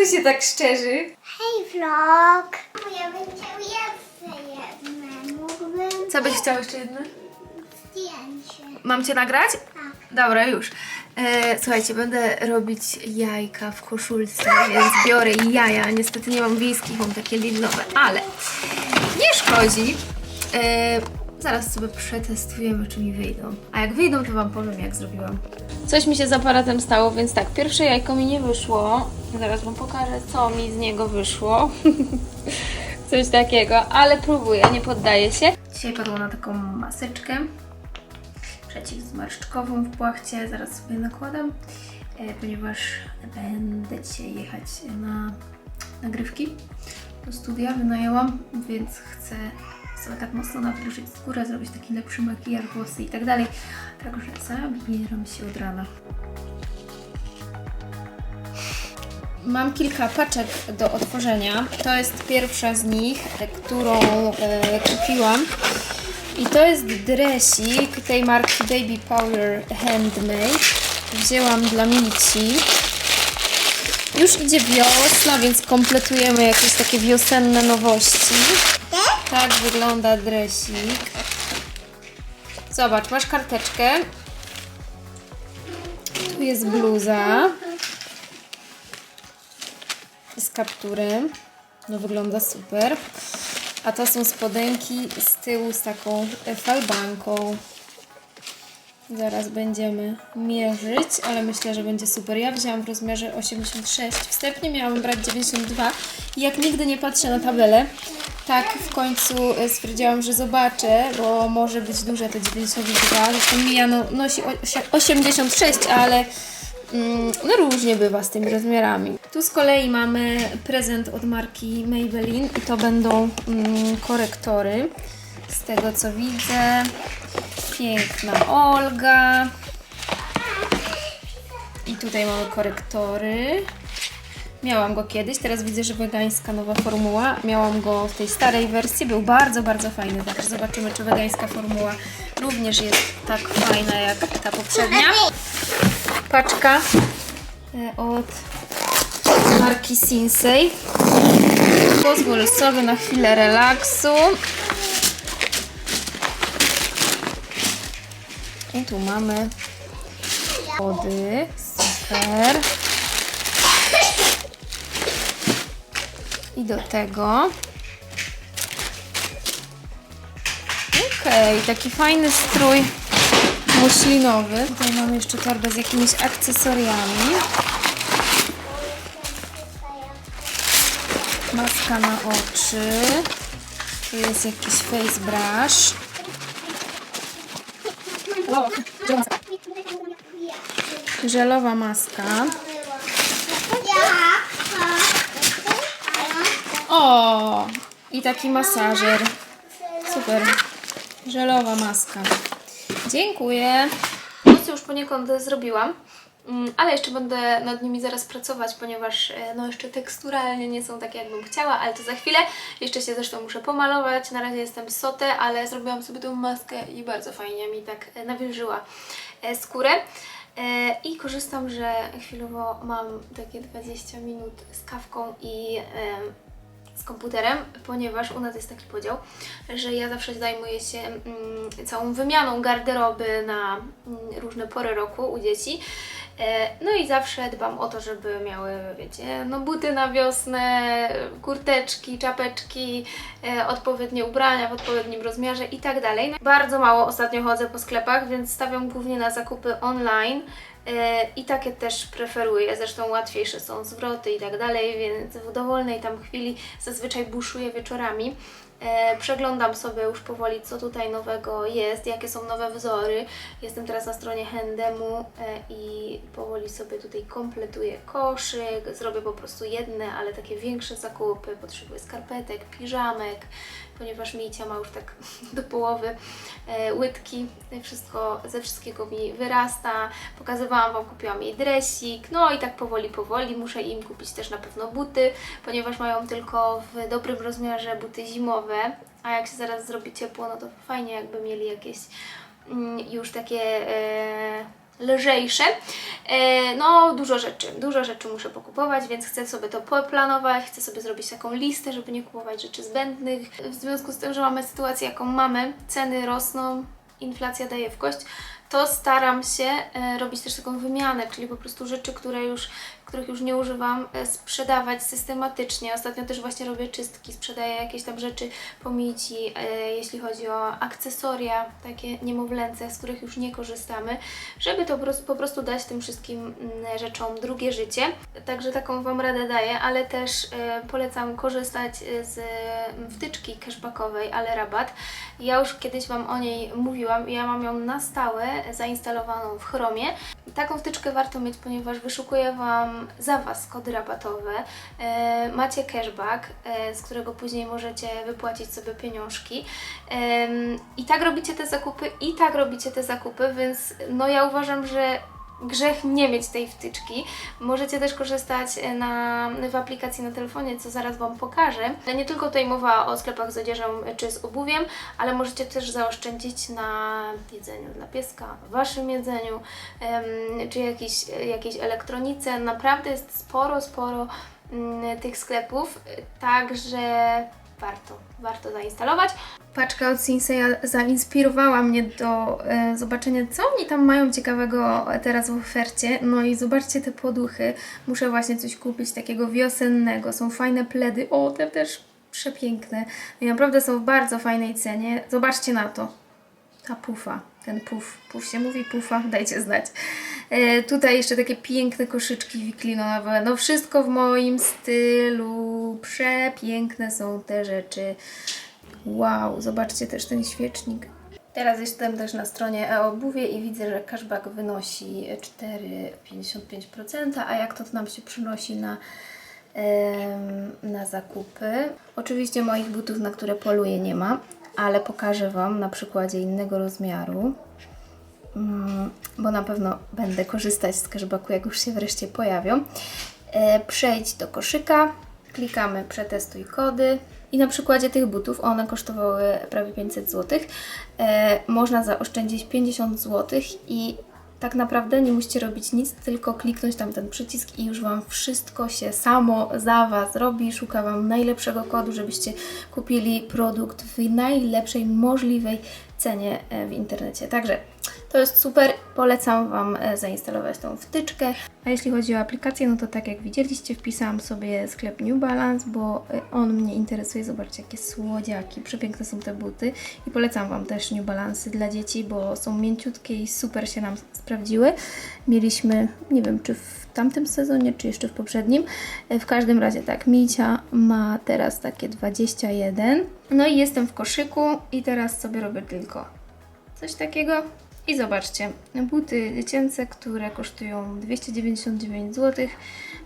tu się tak szczerzy? Hej vlog! Ja bym chciał jeszcze jedne. Mógłbym Co byś chciał jeszcze jedno? zdjęcie. Mam cię nagrać? Tak. Dobra, już. E, słuchajcie, będę robić jajka w koszulce, więc biorę jaja. Niestety nie mam wiejskich, mam takie linowe, ale nie szkodzi. E, zaraz sobie przetestujemy, czy mi wyjdą. A jak wyjdą, to Wam powiem, jak zrobiłam. Coś mi się z aparatem stało, więc tak, pierwsze jajko mi nie wyszło. Zaraz Wam pokażę, co mi z niego wyszło. Coś takiego, ale próbuję, nie poddaję się. Dzisiaj padło na taką maseczkę przeciwzmarszczkową w płachcie. Zaraz sobie nakładam, e, ponieważ będę dzisiaj jechać na nagrywki do studia. Wynajęłam, więc chcę sobie tak mocno nawilżyć skórę, zrobić taki lepszy makijaż, włosy i tak dalej. Także zabieram się od rana. Mam kilka paczek do otworzenia. To jest pierwsza z nich, e, którą e, kupiłam. I to jest dresik tej marki Baby Power Handmade. Wzięłam dla Mici. Już idzie wiosna, więc kompletujemy jakieś takie wiosenne nowości. Tak wygląda dresik. Zobacz, masz karteczkę. Tu jest bluza z kapturem. No wygląda super. A to są spodenki z tyłu z taką e, falbanką. Zaraz będziemy mierzyć, ale myślę, że będzie super. Ja wzięłam w rozmiarze 86. Wstępnie miałam brać 92 i jak nigdy nie patrzę na tabelę, tak w końcu e, stwierdziłam, że zobaczę, bo może być duże te 92. Zresztą Mija no, nosi osie- 86, ale Mm, No różnie bywa z tymi rozmiarami. Tu z kolei mamy prezent od marki Maybelline i to będą mm, korektory. Z tego co widzę, piękna Olga. I tutaj mamy korektory. Miałam go kiedyś, teraz widzę, że wegańska nowa formuła. Miałam go w tej starej wersji, był bardzo, bardzo fajny. Także zobaczymy, czy wegańska formuła również jest tak fajna jak ta poprzednia paczka e, od marki Sinsei. Pozwól sobie na chwilę relaksu. I tu mamy wody. Super. I do tego Okej, taki fajny strój muślinowy. Tutaj mamy jeszcze torbę z jakimiś akcesoriami. Maska na oczy. Tu jest jakiś face brush. Żelowa maska. O! I taki masażer. Super. Żelowa maska. Dziękuję. Włosy już poniekąd zrobiłam, mm, ale jeszcze będę nad nimi zaraz pracować, ponieważ e, no jeszcze teksturalnie nie są takie jakbym chciała, ale to za chwilę. Jeszcze się zresztą muszę pomalować. Na razie jestem sotę, ale zrobiłam sobie tą maskę i bardzo fajnie mi tak e, nawilżyła e, skórę. I korzystam, że chwilowo mam takie 20 minut z kawką i z komputerem, ponieważ u nas jest taki podział, że ja zawsze zajmuję się mm, całą wymianą garderoby na mm, różne pory roku u dzieci. E, No i zawsze dbam o to, żeby miały, wiecie, no buty na wiosnę, kurteczki, czapeczki, e, odpowiednie ubrania w odpowiednim rozmiarze i tak dalej. No, bardzo mało ostatnio chodzę po sklepach, więc stawiam głównie na zakupy online. E, I takie też preferuję, zresztą łatwiejsze są zwroty i tak dalej, więc w dowolnej tam chwili zazwyczaj buszuję wieczorami. E, przeglądam sobie już powoli, co tutaj nowego jest, jakie są nowe wzory. Jestem teraz na stronie Handemu e, i powoli sobie tutaj kompletuję koszyk. Zrobię po prostu jedne, ale takie większe zakupy. Potrzebuję skarpetek, piżamek, ponieważ Micia ma już tak do połowy e, łydki. Wszystko, ze wszystkiego mi wyrasta. Pokazywałam Wam, kupiłam jej dresik. No i tak powoli, powoli muszę im kupić też na pewno buty, ponieważ mają tylko w dobrym rozmiarze buty zimowe. A jak się zaraz zrobi ciepło, no to fajnie jakby mieli jakieś mm, już takie e, lżejsze. E, No, dużo rzeczy, dużo rzeczy muszę pokupować, więc chcę sobie to poplanować, chcę sobie zrobić taką listę, żeby nie kupować rzeczy zbędnych. W związku z tym, że mamy sytuację, jaką mamy, ceny rosną, inflacja daje w kość, to staram się e, robić też taką wymianę, czyli po prostu rzeczy, które już, których już nie używam, e, sprzedawać systematycznie. Ostatnio też właśnie robię czystki, sprzedaję jakieś tam rzeczy po mici, e, jeśli chodzi o akcesoria takie niemowlęce, z których już nie korzystamy, żeby to po prostu, dać tym wszystkim mm, rzeczom drugie życie. Także taką Wam radę daję, ale też e, polecam korzystać z mm, wtyczki cashbackowej, ale rabat. Ja już kiedyś Wam o niej mówiłam, ja mam ją na stałe zainstalowaną w Chromie. Taką wtyczkę warto mieć, ponieważ wyszukuje Wam za Was kody rabatowe. E, macie cashback, e, z którego później możecie wypłacić sobie pieniążki. Em, I tak robicie te zakupy, i tak robicie te zakupy, więc no ja uważam, że grzech nie mieć tej wtyczki. Możecie też korzystać e, na, w aplikacji na telefonie, co zaraz Wam pokażę. Nie tylko tutaj mowa o sklepach z odzieżą czy z obuwiem, ale możecie też zaoszczędzić na jedzeniu dla pieska, Waszym jedzeniu, czy jakiejś, jakiejś elektronice. Naprawdę jest sporo, sporo mm, tych sklepów, także warto, warto zainstalować. Paczka od Sinseya zainspirowała mnie do e, zobaczenia, co oni tam mają ciekawego teraz w ofercie. No i zobaczcie te poduchy. Muszę właśnie coś kupić takiego wiosennego. Są fajne pledy. O, te też przepiękne. I naprawdę są w bardzo fajnej cenie. Zobaczcie na to. Ta pufa, ten puf. Puf się mówi, pufa, dajcie znać. E, tutaj jeszcze takie piękne koszyczki wiklinowe. No wszystko w moim stylu. Przepiękne są te rzeczy. Wow, zobaczcie też ten świecznik. Teraz jestem też na stronie e-obuwie i widzę, że cashback wynosi 4,55%, a jak to nam się przynosi na, na zakupy? Oczywiście moich butów, na które poluję nie ma, ale pokażę Wam na przykładzie innego rozmiaru, bo na pewno będę korzystać z cashbacku, jak już się wreszcie pojawią. E, Przejdź do koszyka, klikamy przetestuj kody i na przykładzie tych butów, one kosztowały prawie 500 zł, e, można zaoszczędzić 50 zł i tak naprawdę nie musicie robić nic, tylko kliknąć tam ten przycisk i już Wam wszystko się samo za Was robi. Szuka Wam najlepszego kodu, żebyście kupili produkt w najlepszej możliwej cenie e, w internecie. Także to jest super, polecam Wam e, zainstalować tą wtyczkę. A jeśli chodzi o aplikację, no to tak jak widzieliście, wpisałam sobie sklep New Balance, bo e, on mnie interesuje. Zobaczcie, jakie słodziaki, przepiękne są te buty. I polecam Wam też New Balance dla dzieci, bo są mięciutkie i super się nam sprawdziły. Mieliśmy, nie wiem, czy w tamtym sezonie, czy jeszcze w poprzednim. E, W każdym razie tak, Micia ma teraz takie 21. No i jestem w koszyku i teraz sobie robię tylko coś takiego. I zobaczcie, buty dziecięce, które kosztują 299 zł,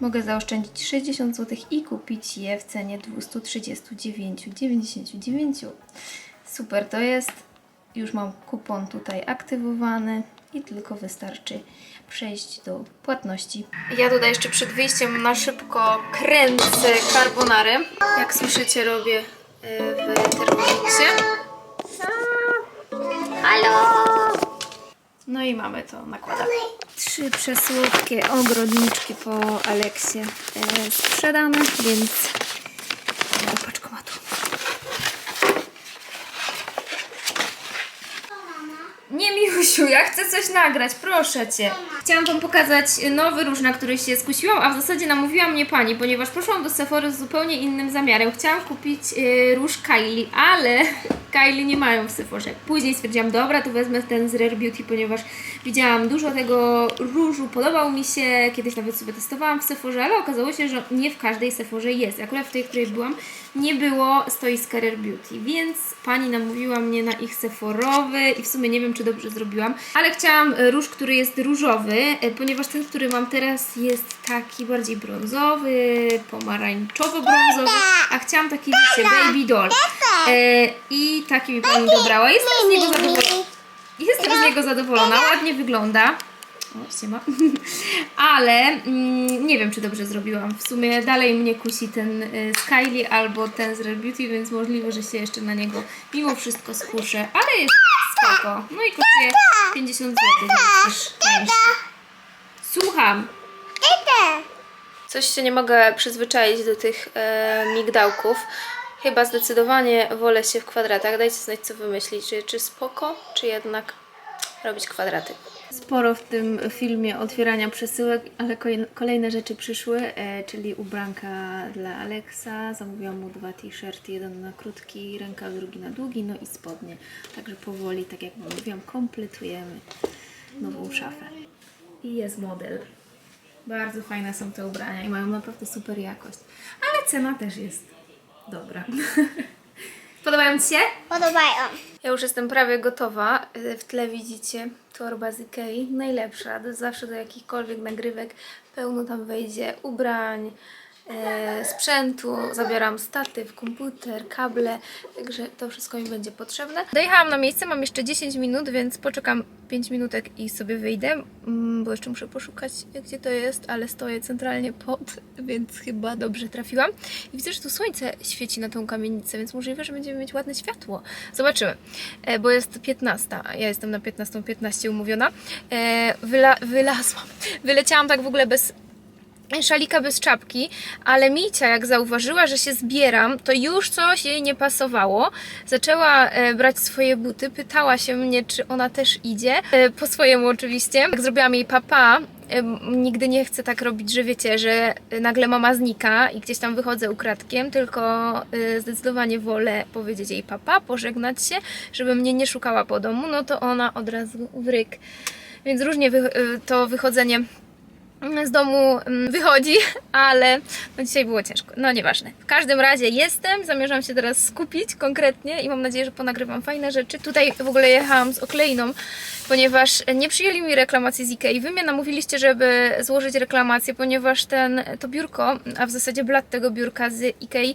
mogę zaoszczędzić 60 zł i kupić je w cenie 239,99. Super to jest. Już mam kupon tutaj aktywowany i tylko wystarczy przejść do płatności. Ja tutaj jeszcze przed wyjściem na szybko kręcę carbonary. Jak słyszycie, robię y, w termomicie. Halo! No i mamy to, nakładamy. Trzy przesłodkie ogrodniczki po Aleksie e, sprzedane, więc do paczkomatu. Nie, Miusiu, ja chcę coś nagrać, proszę Cię. Chciałam Wam pokazać nowy róż, na który się skusiłam, a w zasadzie namówiła mnie Pani, ponieważ poszłam do Sephory z zupełnie innym zamiarem. Chciałam kupić y, róż Kylie, ale Kylie nie mają w Sephorze. Później stwierdziłam, dobra, to wezmę ten z Rare Beauty, ponieważ widziałam dużo tego różu, podobał mi się, kiedyś nawet sobie testowałam w Sephorze, ale okazało się, że nie w każdej Sephorze jest. Akurat w tej, w której byłam, nie było stoiska Rare Beauty, więc Pani namówiła mnie na ich Sephorowy i w sumie nie wiem, czy dobrze zrobiłam, ale chciałam róż, który jest różowy, e, ponieważ ten, który mam teraz jest taki bardziej brązowy, pomarańczowo-brązowy, a chciałam taki, wiecie, baby doll. E, I taki mi Pani dobrała. Jestem z niego zadowolona. Jestem z niego zadowolona, ładnie wygląda. O, się ma. Ale mm, nie wiem, czy dobrze zrobiłam. W sumie dalej mnie kusi ten y, z Kylie albo ten z Rare Beauty, więc możliwe, że się jeszcze na niego mimo wszystko skuszę. Ale jest spoko. No i kosztuje 50 zł, więc też. Słucham. Coś się nie mogę przyzwyczaić do tych e, migdałków. Chyba zdecydowanie wolę się w kwadratach. Dajcie znać, co wymyślić. Czy, spoko, czy jednak robić kwadraty. Sporo w tym filmie otwierania przesyłek, ale kolej- kolejne rzeczy przyszły, e, czyli ubranka dla Alexa. Zamówiłam mu dwa t-shirty, jeden na krótki rękaw, drugi na długi, no i spodnie. Także powoli, tak jak mówiłam, kompletujemy nową szafę. I jest model. Bardzo fajne są te ubrania i mają naprawdę super jakość. Ale cena też jest dobra. Podobają Ci się? Podobają. Ja już jestem prawie gotowa. W tle widzicie torba z Ikei. Najlepsza. Zawsze do jakichkolwiek nagrywek. Pełno tam wejdzie ubrań, sprzętu. Zabieram statyw, komputer, kable. Także to wszystko mi będzie potrzebne. Dojechałam na miejsce. Mam jeszcze 10 minut, więc poczekam 5 minutek i sobie wyjdę. Mm, Bo jeszcze muszę poszukać, gdzie to jest, ale stoję centralnie pod, więc chyba dobrze trafiłam. I widzę, że tu słońce świeci na tą kamienicę, więc możliwe, że będziemy mieć ładne światło. Zobaczymy, e, bo jest 15. a Ja jestem na 15.15 umówiona. E, Wyla wylazłam. Wyleciałam tak w ogóle bez szalika bez czapki, ale Micia jak zauważyła, że się zbieram, to już coś jej nie pasowało. Zaczęła e, brać swoje buty, pytała się mnie, czy ona też idzie, e, po swojemu oczywiście. Jak zrobiłam jej papa, e, nigdy nie chcę tak robić, że wiecie, że nagle mama znika i gdzieś tam wychodzę ukradkiem, tylko zdecydowanie wolę powiedzieć jej papa, pożegnać się, żeby mnie nie szukała po domu, no to ona od razu w ryk. Więc różnie to wychodzenie z domu mm, wychodzi, ale no dzisiaj było ciężko. No nieważne. W każdym razie jestem, zamierzam się teraz skupić konkretnie i mam nadzieję, że ponagrywam fajne rzeczy. Tutaj w ogóle jechałam z okleiną, ponieważ nie przyjęli mi reklamacji z Ikei. Wy mnie namówiliście, żeby złożyć reklamację, ponieważ ten, to biurko, a w zasadzie blat tego biurka z Ikei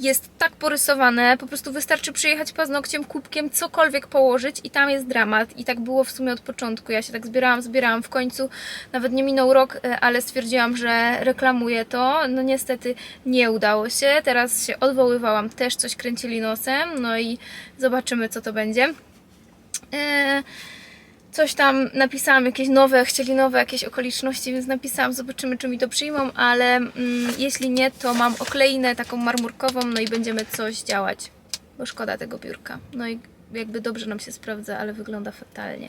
jest tak porysowane, po prostu wystarczy przyjechać paznokciem, kubkiem, cokolwiek położyć i tam jest dramat. I tak było w sumie od początku. Ja się tak zbierałam, zbierałam w końcu, nawet nie minął rok, e, ale stwierdziłam, że reklamuję to. No niestety nie udało się. Teraz się odwoływałam, też coś kręcili nosem, no i zobaczymy co to będzie. Eee, coś tam napisałam, jakieś nowe, chcieli nowe jakieś okoliczności, więc napisałam, zobaczymy czy mi to przyjmą, ale mm, jeśli nie, to mam okleinę taką marmurkową, no i będziemy coś działać, bo szkoda tego biurka. No i jakby dobrze nam się sprawdza, ale wygląda fatalnie.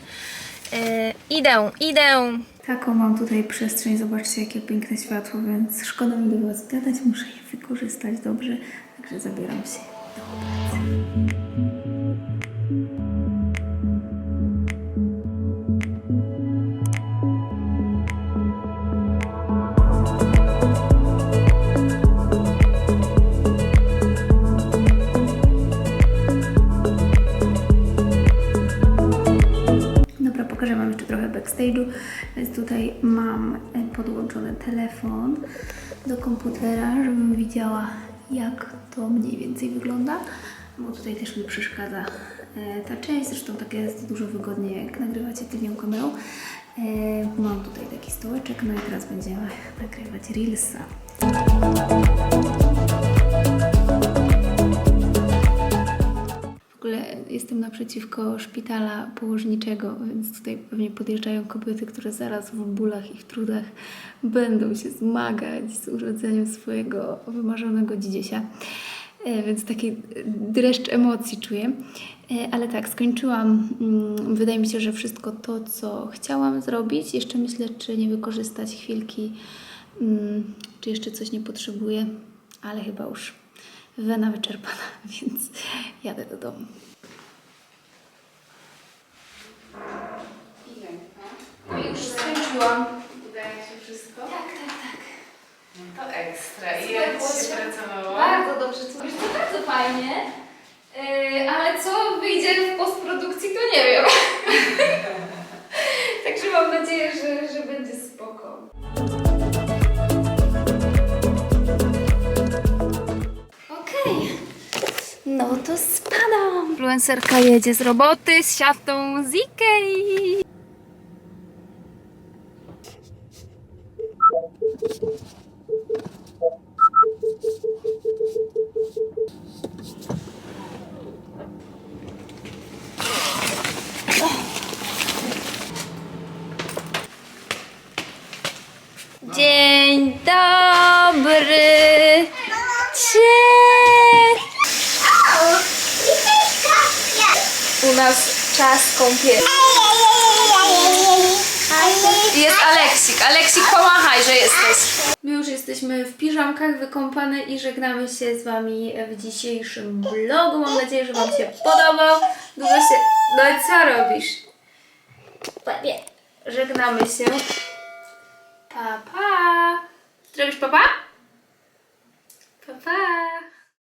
E, idę, idę! Taką mam tutaj przestrzeń, zobaczcie jakie piękne światło, więc szkoda mi do Was gadać, muszę je wykorzystać dobrze, także zabieram się do pracy. Backstage'u. Więc tutaj mam e, podłączony telefon do komputera, żebym widziała jak to mniej więcej wygląda. Bo tutaj też mi przeszkadza e, ta część, zresztą tak jest dużo wygodniej jak nagrywacie tylnią kamerą. E, Mam tutaj taki stołeczek, no i teraz będziemy nagrywać Reelsa. Ogóle jestem naprzeciwko szpitala położniczego, więc tutaj pewnie podjeżdżają kobiety, które zaraz w bólach i w trudach będą się zmagać z urodzeniem swojego wymarzonego dzidziesia. E, Więc taki dreszcz emocji czuję. E, Ale tak, skończyłam. mm, Wydaje mi się, że wszystko to, co chciałam zrobić. Jeszcze myślę, czy nie wykorzystać chwilki, mm, czy jeszcze coś nie potrzebuję, ale chyba już wena wyczerpana, więc jadę do domu. Już skończyłam. Udaje się wszystko? Tak, tak, tak. No to ekstra. I jak Ci się pracowało? Bardzo dobrze, to jest to bardzo fajnie. Yy, ale co wyjdzie w postprodukcji, to nie wiem. Także mam nadzieję, że, że będzie No to spadam. Influencerka jedzie z roboty z siatą z Ikei. O, liteczka. Ja. U nas czas kąpieli. Jest Aleksik. Aleksik, pomachaj, że jesteś. My już jesteśmy w piżamkach wykąpane i żegnamy się z Wami w dzisiejszym vlogu. Mam nadzieję, że Wam się podobał. Dużo się... No i co robisz? Nie. Żegnamy się. Pa, pa. Zrobisz papa? Pa?